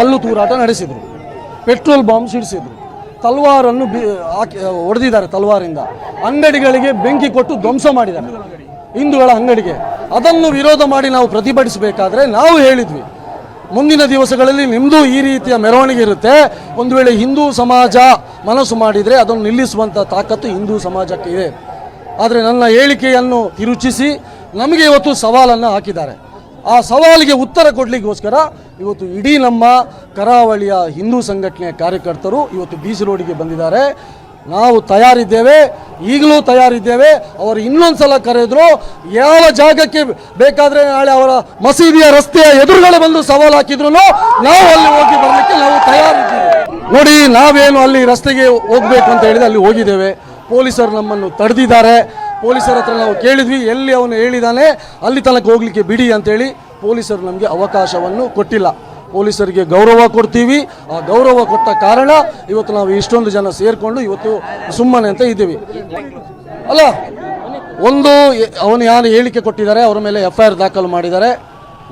ಕಲ್ಲು ತೂರಾಟ ನಡೆಸಿದರು. ಪೆಟ್ರೋಲ್ ಬಾಂಬ್ ಸಿಡಿಸಿದರು. ತಲ್ವಾರನ್ನು ಬಿ ಹಾಕಿ ಹೊಡೆದಿದ್ದಾರೆ ತಲ್ವಾರಿಂದ ಅಂಗಡಿಗಳಿಗೆ ಬೆಂಕಿ ಕೊಟ್ಟು ಧ್ವಂಸ ಮಾಡಿದ್ದಾರೆ. ಹಿಂದೂಗಳ ಅಂಗಡಿಗೆ. ಅದನ್ನು ವಿರೋಧ ಮಾಡಿ ನಾವು ಪ್ರತಿಭಟಿಸಬೇಕಾದ್ರೆ ನಾವು ಹೇಳಿದ್ವಿ. ಮುಂದಿನ ದಿವಸಗಳಲ್ಲಿ ನಿಮ್ಮದು ಈ ರೀತಿಯ ಮೆರವಣಿಗೆ ಇರುತ್ತೆ. ಒಂದು ವೇಳೆ ಹಿಂದೂ ಸಮಾಜ ಮನಸ್ಸು ಮಾಡಿದರೆ ಅದನ್ನು ನಿಲ್ಲಿಸುವಂಥ ತಾಕತ್ತು ಹಿಂದೂ ಸಮಾಜಕ್ಕೆ ಇದೆ. ಆದರೆ ನನ್ನ ಹೇಳಿಕೆಯನ್ನು ತಿರುಚಿಸಿ ನಮಗೆ ಇವತ್ತು ಸವಾಲನ್ನು ಹಾಕಿದ್ದಾರೆ. ಆ ಸವಾಲಿಗೆ ಉತ್ತರ ಕೊಡಲಿಕ್ಕೋಸ್ಕರ ಇವತ್ತು ಇಡೀ ನಮ್ಮ ಕರಾವಳಿಯ ಹಿಂದೂ ಸಂಘಟನೆಯ ಕಾರ್ಯಕರ್ತರು ಇವತ್ತು ಬೀಚ್ ರೋಡಿಗೆ ಬಂದಿದ್ದಾರೆ. ನಾವು ತಯಾರಿದ್ದೇವೆ, ಈಗಲೂ ತಯಾರಿದ್ದೇವೆ. ಅವರು ಇನ್ನೊಂದು ಸಲ ಕರೆದ್ರು, ಯಾವ ಜಾಗಕ್ಕೆ ಬೇಕಾದರೆ ನಾಳೆ ಅವರ ಮಸೀದಿಯ ರಸ್ತೆಯ ಎದುರುಗಡೆ ಬಂದು ಸವಾಲು ಹಾಕಿದ್ರು ನಾವು ಅಲ್ಲಿ ಹೋಗಿ ಬರಲಿಕ್ಕೆ ನಾವು ತಯಾರಿದ್ದೇವೆ. ನೋಡಿ, ನಾವೇನು ಅಲ್ಲಿ ರಸ್ತೆಗೆ ಹೋಗಬೇಕು ಅಂತ ಹೇಳಿದ್ರೆ ಅಲ್ಲಿ ಹೋಗಿದ್ದೇವೆ. ಪೊಲೀಸರು ನಮ್ಮನ್ನು ತಡೆದಿದ್ದಾರೆ. ಪೊಲೀಸರ ಹತ್ರ ನಾವು ಕೇಳಿದ್ವಿ, ಎಲ್ಲಿ ಅವನು ಹೇಳಿದಾನೆ, ಅಲ್ಲಿ ತನಕ ಹೋಗ್ಲಿಕ್ಕೆ ಬಿಡಿ ಅಂತೇಳಿ. ಪೊಲೀಸರು ನಮಗೆ ಅವಕಾಶವನ್ನು ಕೊಟ್ಟಿಲ್ಲ. ಪೊಲೀಸರಿಗೆ ಗೌರವ ಕೊಡ್ತೀವಿ. ಆ ಗೌರವ ಕೊಟ್ಟ ಕಾರಣ ಇವತ್ತು ನಾವು ಇಷ್ಟೊಂದು ಜನ ಸೇರಿಕೊಂಡು ಇವತ್ತು ಸುಮ್ಮನೆ ಅಂತ ಇದ್ದೀವಿ. ಅಲ್ಲ, ಒಂದು ಅವನು ಯಾರು ಹೇಳಿಕೆ ಕೊಟ್ಟಿದ್ದಾರೆ, ಅವರ ಮೇಲೆ ಎಫ್ ಐ ಆರ್ ದಾಖಲು ಮಾಡಿದ್ದಾರೆ.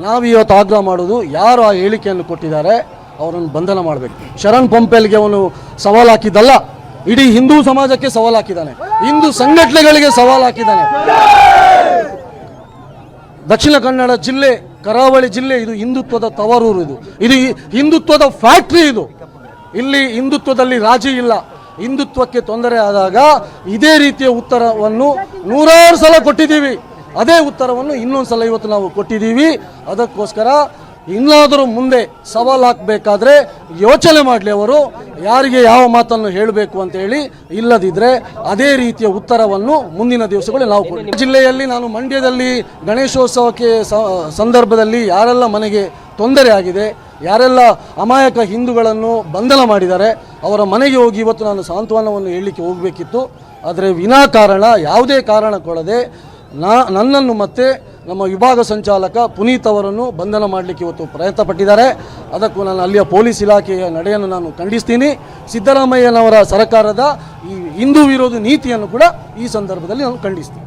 ನಾವು ಇವತ್ತು ಆಗ್ರಹ ಮಾಡೋದು ಯಾರು ಆ ಹೇಳಿಕೆಯನ್ನು ಕೊಟ್ಟಿದ್ದಾರೆ, ಅವರನ್ನು ಬಂಧನ ಮಾಡಬೇಕು. ಶರಣ್ ಪಂಪೆಲ್ಗೆ ಅವನು ಸವಾಲು ಹಾಕಿದ್ದಲ್ಲ, ಇಡೀ ಹಿಂದೂ ಸಮಾಜಕ್ಕೆ ಸವಾಲು ಹಾಕಿದ್ದಾನೆ. ಹಿಂದೂ ಸಂಘಟನೆಗಳಿಗೆ ಸವಾಲು ಹಾಕಿದ್ದಾನೆ. ದಕ್ಷಿಣ ಕನ್ನಡ ಜಿಲ್ಲೆ ಕರಾವಳಿ ಜಿಲ್ಲೆ ಇದು ಹಿಂದುತ್ವದ ತವರೂರು ಇದು. ಇದು ಹಿಂದುತ್ವದ ಫ್ಯಾಕ್ಟ್ರಿ ಇದು. ಇಲ್ಲಿ ಹಿಂದುತ್ವದಲ್ಲಿ ರಾಜಿ ಇಲ್ಲ. ಹಿಂದುತ್ವಕ್ಕೆ ತೊಂದರೆ ಆದಾಗ ಇದೇ ರೀತಿಯ ಉತ್ತರವನ್ನು ನೂರಾರು ಸಲ ಕೊಟ್ಟಿದ್ದೀವಿ. ಅದೇ ಉತ್ತರವನ್ನು ಇನ್ನೊಂದು ಸಲ ಇವತ್ತು ನಾವು ಕೊಟ್ಟಿದ್ದೀವಿ. ಅದಕ್ಕೋಸ್ಕರ ಇನ್ನಾದರೂ ಮುಂದೆ ಸವಾಲು ಹಾಕಬೇಕಾದ್ರೆ ಯೋಚನೆ ಮಾಡಲಿ ಅವರು, ಯಾರಿಗೆ ಯಾವ ಮಾತನ್ನು ಹೇಳಬೇಕು ಅಂತ ಹೇಳಿ ಇಲ್ಲದಿದ್ದರೆ ಅದೇ ರೀತಿಯ ಉತ್ತರವನ್ನು ಮುಂದಿನ ದಿವಸಗಳಲ್ಲಿ ನಾವು ಜಿಲ್ಲೆಯಲ್ಲಿ ನಾನು ಮಂಡ್ಯದಲ್ಲಿ ಗಣೇಶೋತ್ಸವಕ್ಕೆ ಸಂದರ್ಭದಲ್ಲಿ ಯಾರೆಲ್ಲ ಮನೆಗೆ ತೊಂದರೆ ಆಗಿದೆ, ಯಾರೆಲ್ಲ ಅಮಾಯಕ ಹಿಂದೂಗಳನ್ನು ಬಂಧನ ಮಾಡಿದ್ದಾರೆ, ಅವರ ಮನೆಗೆ ಹೋಗಿ ಇವತ್ತು ನಾನು ಸಾಂತ್ವನವನ್ನು ಹೇಳಲಿಕ್ಕೆ ಹೋಗಬೇಕಿತ್ತು. ಆದರೆ ವಿನಾಕಾರಣ, ಯಾವುದೇ ಕಾರಣ ಕೊಡದೆ ನನ್ನನ್ನು ಮತ್ತೆ ನಮ್ಮ ವಿಭಾಗ ಸಂಚಾಲಕ ಪುನೀತ್ ಅವರನ್ನು ಬಂಧನ ಮಾಡಲಿಕ್ಕೆ ಇವತ್ತು ಪ್ರಯತ್ನ ಪಟ್ಟಿದ್ದಾರೆ ಅದಕ್ಕೂ ನಾನು ಅಲ್ಲಿಯ ಪೊಲೀಸ್ ಇಲಾಖೆಯ ನಡೆಯನ್ನು ನಾನು ಖಂಡಿಸ್ತೀನಿ. ಸಿದ್ದರಾಮಯ್ಯನವರ ಸರ್ಕಾರದ ಈ ಹಿಂದೂ ವಿರೋಧಿ ನೀತಿಯನ್ನು ಕೂಡ ಈ ಸಂದರ್ಭದಲ್ಲಿ ನಾನು ಖಂಡಿಸ್ತೀನಿ.